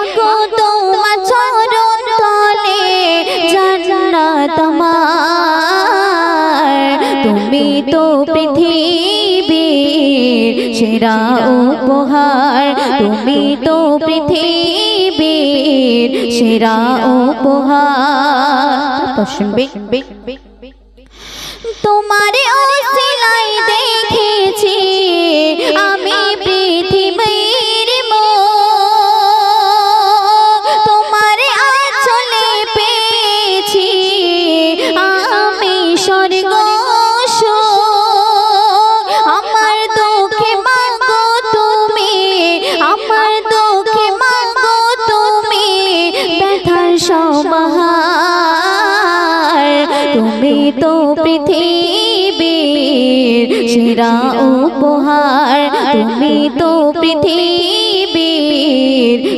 মাগো তোমার চরণ তলে জান্নাত তুমি তো পৃথিবীর সেরা উপহার। তুমি তো পৃথিবীর সেরা উপহার। তোমার ওসিলাই দেখেছি। তুমি তো পৃথিবীর সেরা উপহার, তুমি তো পৃথিবীর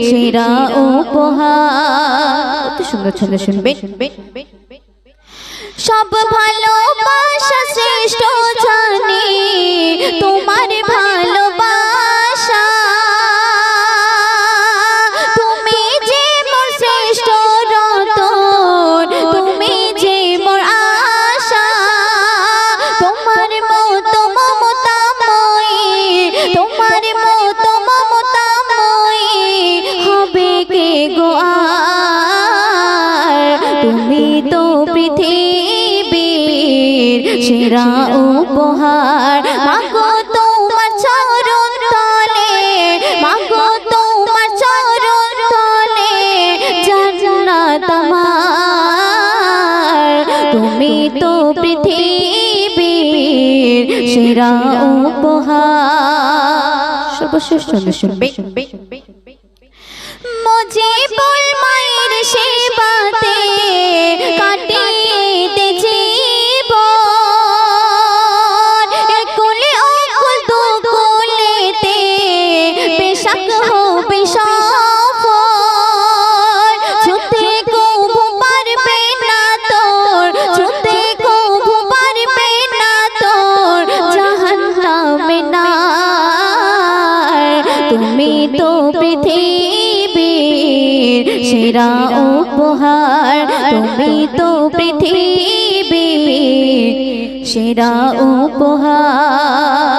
শিরা উপহার। সুন্দর সুন্দর শুনবে। সব ভালোবাসা সেরা উপহার। মাগো তোমার চরণ তলে মাগো তোমার চরণ তলে জান্নাত আমার। তুমি তো পৃথিবীর সেরা উপহার। সর্বশ্রেষ্ঠ শুনবে। মুজিবুল তুমি তো পৃথিবীর সেরা উপহার তুমি তো পৃথিবীর সেরা উপহার।